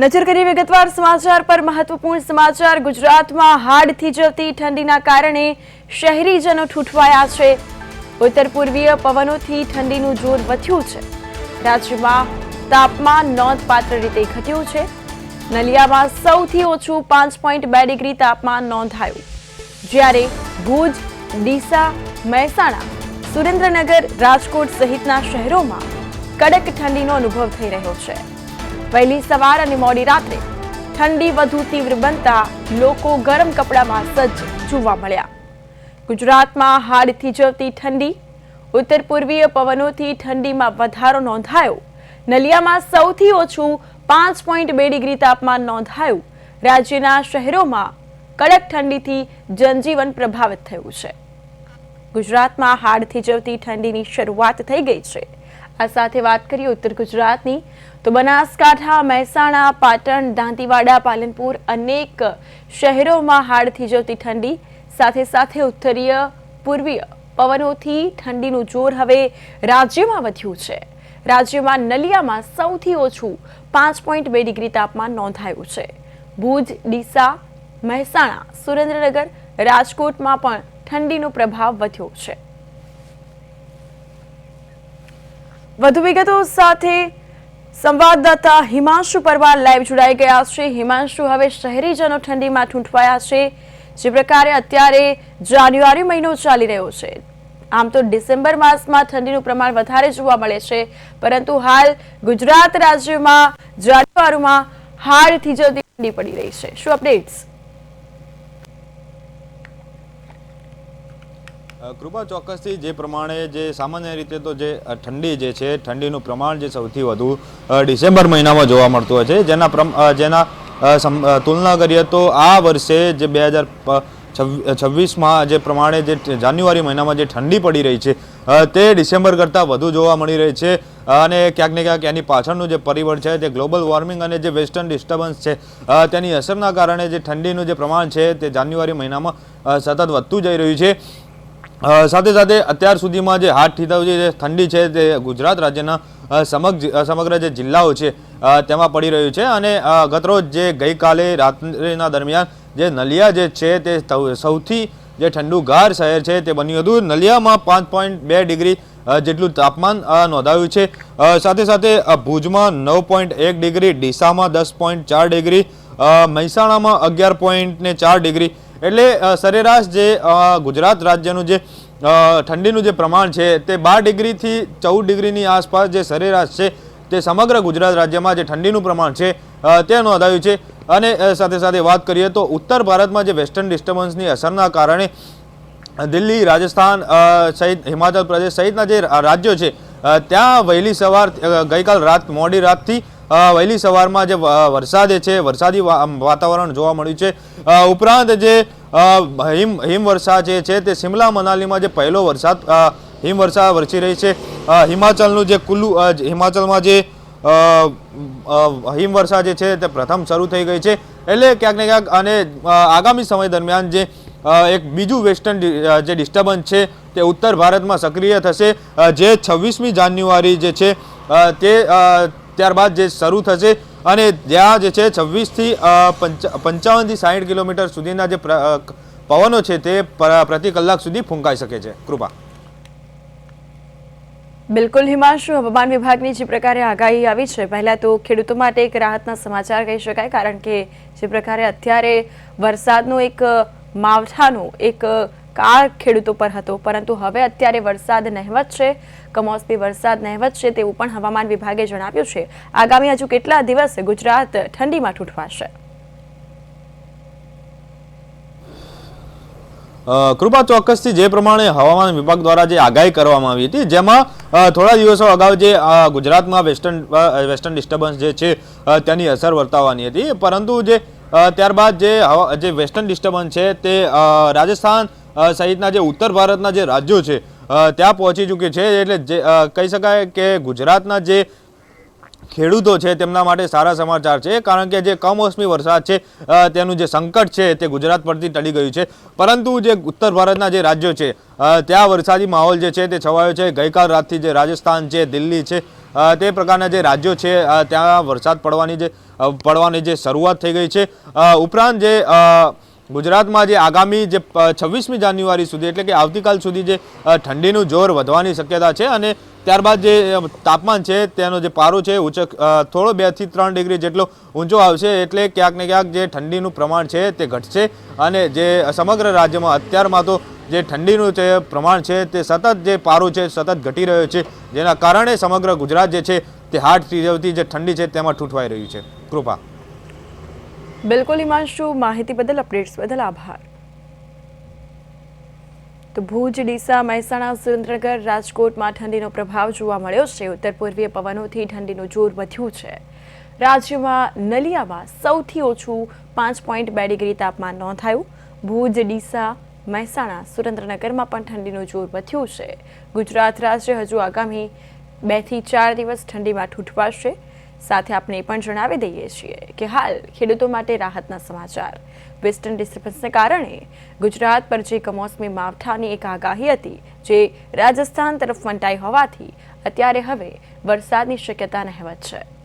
નજર કરીએ વિગતવાર સમાચાર પર મહત્વપૂર્ણ સમાચાર. ગુજરાતમાં હાડથી જતી ઠંડીના કારણે શહેરીજનો ઠૂંઠવાયા છે. ઉત્તર પૂર્વીય પવનોથી ઠંડીનું જોર વધ્યું છે. રાજ્યમાં તાપમાન નોંધપાત્ર રીતે ઘટ્યું છે. નલિયામાં સૌથી ઓછું પાંચ પોઈન્ટ બે ડિગ્રી તાપમાન નોંધાયું. જ્યારે ભુજ, ડીસા, મહેસાણા, સુરેન્દ્રનગર, રાજકોટ સહિતના શહેરોમાં કડક ઠંડીનો અનુભવ થઈ રહ્યો છે. વહેલી સવાર અને મોડી રાત્રે ઠંડી વધુ તીવ્ર બનતા લોકો ગરમ કપડામાં સજ્જ જોવા મળ્યા. ગુજરાતમાં હાડથી થીજવતી ઠંડી, ઉત્તર પૂર્વીય પવનોથી ઠંડીમાં વધારો નોંધાયો. નલિયામાં સૌથી ઓછું પાંચ પોઈન્ટ બે ડિગ્રી તાપમાન નોંધાયું. રાજ્યના શહેરોમાં કડક ઠંડીથી જનજીવન પ્રભાવિત થયું છે. ગુજરાતમાં હાડથી જવતી ઠંડીની શરૂઆત થઈ ગઈ છે. આ સાથે વાત કરીએ ઉત્તર ગુજરાતની, તો બનાસકાંઠા, મહેસાણા, પાટણ, દાંતીવાડા, પાલનપુર અનેક શહેરોમાં હાડથી જતી ઠંડી, સાથે સાથે ઉત્તરીય પૂર્વીય પવનોથી ઠંડીનું જોર હવે રાજ્યમાં વધ્યું છે. રાજ્યમાં નલિયામાં સૌથી ઓછું પાંચ પોઈન્ટ બે ડિગ્રી તાપમાન નોંધાયું છે. ભુજ, ડીસા, મહેસાણા, સુરેન્દ્રનગર, રાજકોટમાં પણ ઠંડીનો પ્રભાવ વધ્યો છે. વધુ વિગતો સાથે સંવાદદાતા હિમાંશુ પરમાર લાઈવ જોડાઈ ગયા છે. હિમાંશુ, હવે શહેરીજનો ઠંડીમાં ઠૂંઠવાયા છે. જે પ્રકારે અત્યારે જાન્યુઆરી મહિનો ચાલી રહ્યો છે. આમ તો ડિસેમ્બર માસમાં ઠંડીનું પ્રમાણ વધારે જોવા મળે છે. પરંતુ હાલ ગુજરાત રાજ્યમાં જાન્યુઆરીમાં હાડથી જતી ઠંડી પડી રહી છે. શું અપડેટ્સ કૃપા ચોક્કસથી જે પ્રમાણે જે સામાન્ય રીતે તો જે ઠંડી જે છે, ઠંડીનું પ્રમાણ જે સૌથી વધુ ડિસેમ્બર મહિનામાં જોવા મળતું હોય છે. જેના જેના તુલના કરીએ તો આ વર્ષે જે બે હજાર છવ્વીસમાં જે પ્રમાણે જે જાન્યુઆરી મહિનામાં જે ઠંડી પડી રહી છે તે ડિસેમ્બર કરતાં વધુ જોવા મળી રહી છે. અને ક્યાંક ને ક્યાંક એની પાછળનું જે પરિબળ છે જે ગ્લોબલ વોર્મિંગ અને જે વેસ્ટર્ન ડિસ્ટર્બન્સ છે તેની અસરના કારણે જે ઠંડીનું જે પ્રમાણ છે તે જાન્યુઆરી મહિનામાં સતત વધતું જઈ રહ્યું છે. સાથે સાથે અત્યાર સુધીમાં જે હાથ ઠીતાવજી જે ઠંડી છે, તે ગુજરાત રાજ્યના સમગ્ર સમગ્ર જે જિલ્લાઓ છે તેમાં પડી રહ્યું છે અને ગતરોજ જે ગઈકાલે રાત્રિના દરમિયાન જે નલિયા જે છે, તે સૌથી જે ઠંડુગાર શહેર છે, તે બન્યું હતું. નલિયામાં પાંચ પોઈન્ટ બે ડિગ્રી જેટલું તાપમાન નોંધાયું છે. સાથે સાથે ભુજમાં નવ પોઈન્ટ એક ડિગ્રી, ડીસામાં દસ પોઈન્ટ ચાર ડિગ્રી મહેસાણામાં અગિયાર પોઈન્ટ ને ચાર ડિગ્રી એટલે સરેરાશ જે ગુજરાત રાજ્યનું જે ઠંડીનું જે પ્રમાણ છે, તે બાર ડિગ્રીથી ચૌદ ડિગ્રીની આસપાસ જે સરેરાશ છે, તે સમગ્ર ગુજરાત રાજ્યમાં જે ઠંડીનું પ્રમાણ છે તે નોંધાયું છે. અને સાથે સાથે વાત કરીએ તો ઉત્તર ભારતમાં જે વેસ્ટર્ન ડિસ્ટર્બન્સની અસરના કારણે દિલ્હી, રાજસ્થાન સહિત હિમાચલ પ્રદેશ સહિતના જે રાજ્યો છે ત્યાં વહેલી સવાર ગઈકાલ રાત, મોડી રાતથી વહેલી સવારમાં જે વરસાદ છે, વરસાદી વાતાવરણ જોવા મળ્યું છે. ઉપરાંત જે હિમ, હિમવર્ષા જે છે તે શિમલા મનાલીમાં જે પહેલો વરસાદ હિમવર્ષા વરસી રહી છે. હિમાચલનું જે કુલ્લુ હિમાચલમાં જે હિમવર્ષા જે છે તે પ્રથમ શરૂ થઈ ગઈ છે. એટલે ક્યાંક ને ક્યાંક અને આગામી સમય દરમિયાન જે એક બીજું વેસ્ટર્ન જે ડિસ્ટર્બન્સ છે તે ઉત્તર ભારતમાં સક્રિય થશે. જે છવ્વીસમી જાન્યુઆરી જે છે તે ત્યારબાદ જે શરૂ થશે અને જ્યાં જે છે છવ્વીસથી પંચાવનથી સાઠ કિલોમીટર સુધીના જે પવનો છે તે પ્રતિ કલાક સુધી ફૂંકાઈ શકે છે. કૃપા. બિલકુલ હિમાંશુ, હવામાન વિભાગની જે પ્રકારે આગાહી આવી છે, પહેલા તો ખેડૂતો માટે એક રાહતના સમાચાર કહી શકાય, કારણ કે જે પ્રકારે અત્યારે વરસાદનું એક માવઠાનું એક કાળ ખેડૂતો પર હતો. પરંતુ હવે અત્યારે વરસાદ નહેવત છે. કમોસમી વરસાદ નહેવત છે તેવું પણ હવામાન વિભાગે જણાવ્યું છે. આગામી હજુ કેટલા દિવસ ગુજરાત ઠંડીમાં ઠૂંઠવાશે? કૃપા ચોક્કસથી જે પ્રમાણે હવામાન વિભાગ દ્વારા જે આગાહી કરવામાં આવી હતી, જેમાં થોડા દિવસો અગાઉ જે ગુજરાતમાં વેસ્ટર્ન વેસ્ટર્ન ડિસ્ટર્બન્સ જે છે તેની અસર વર્તાવાની હતી. પરંતુ જે ત્યારબાદ જે જે વેસ્ટર્ન ડિસ્ટર્બન્સ છે તે રાજસ્થાન સહિતના જે ઉત્તર ભારતના જે રાજ્યો છે ત્યાં પહોંચી ચૂકી છે. એટલે કહી શકાય કે ગુજરાતના જે ખેડૂતો છે, તેમના માટે સારા સમાચાર છે, કારણ કે જે કમોસમી વરસાદ છે તેનું જે સંકટ છે, તે ગુજરાત પરથી ટળી ગયું છે. પરંતુ જે ઉત્તર ભારતના જે રાજ્યો છે ત્યાં વરસાદી માહોલ જે છે, તે છવાયો છે. ગઈકાલ રાતથી જે રાજસ્થાન છે, દિલ્હી છે તે પ્રકારના જે રાજ્યો છે ત્યાં વરસાદ પડવાની જે પડવાની જે શરૂઆત થઈ ગઈ છે. ઉપરાંત જે ગુજરાતમાં જે આગામી જે છવ્વીસમી જાન્યુઆરી સુધી એટલે કે આવતીકાલ સુધી જે ઠંડીનું જોર વધવાની શક્યતા છે અને ત્યારબાદ જે તાપમાન છે તેનો જે પારો છે ઊંચો થોડો બેથી ત્રણ ડિગ્રી જેટલો ઊંચો આવશે એટલે ક્યાંક ને ક્યાંક જે ઠંડીનું પ્રમાણ છે તે ઘટશે અને જે સમગ્ર રાજ્યમાં અત્યારમાં તો જે ઠંડીનું જે પ્રમાણ છે તે સતત જે પારો છે સતત ઘટી રહ્યો છે, જેના કારણે સમગ્ર ગુજરાત જે છે તે હાડ થીજવતી જે ઠંડી છે તેમાં ઠૂંઠવાઈ રહ્યું છે. કૃપા. બિલકુલ હિમાંશુ માહિતી બદલ અપડેટ્સ બદલ આભાર તો ભુજ ડીસા મહેસાણા સુરેન્દ્રનગર રાજકોટમાં ઠંડીનો પ્રભાવ જોવા મળ્યો છે. ઉત્તર પૂર્વીય પવનોથી ઠંડીનું જોર વધ્યું છે. રાજ્યમાં નલિયામાં સૌથી ઓછું પાંચ પોઈન્ટ બે ડિગ્રી તાપમાન નોંધાયું. ભુજ, ડીસા, મહેસાણા, સુરેન્દ્રનગરમાં પણ ઠંડીનું જોર વધ્યું છે. ગુજરાત રાજ્ય હજુ આગામી બેથી ચાર દિવસ ઠંડીમાં ઠૂંઠવાશે. સાથે આપણે એ પણ જણાવી દઈએ છીએ કે હાલ ખેડૂતો માટે રાહતના સમાચાર. વેસ્ટર્ન ડિસ્ટર્બન્સને કારણે ગુજરાત પર જે કમોસમી માવઠાની એક આગાહી હતી, જે રાજસ્થાન તરફ વંટાઈ હોવાથી અત્યારે હવે વરસાદની શક્યતા નહેવત છે.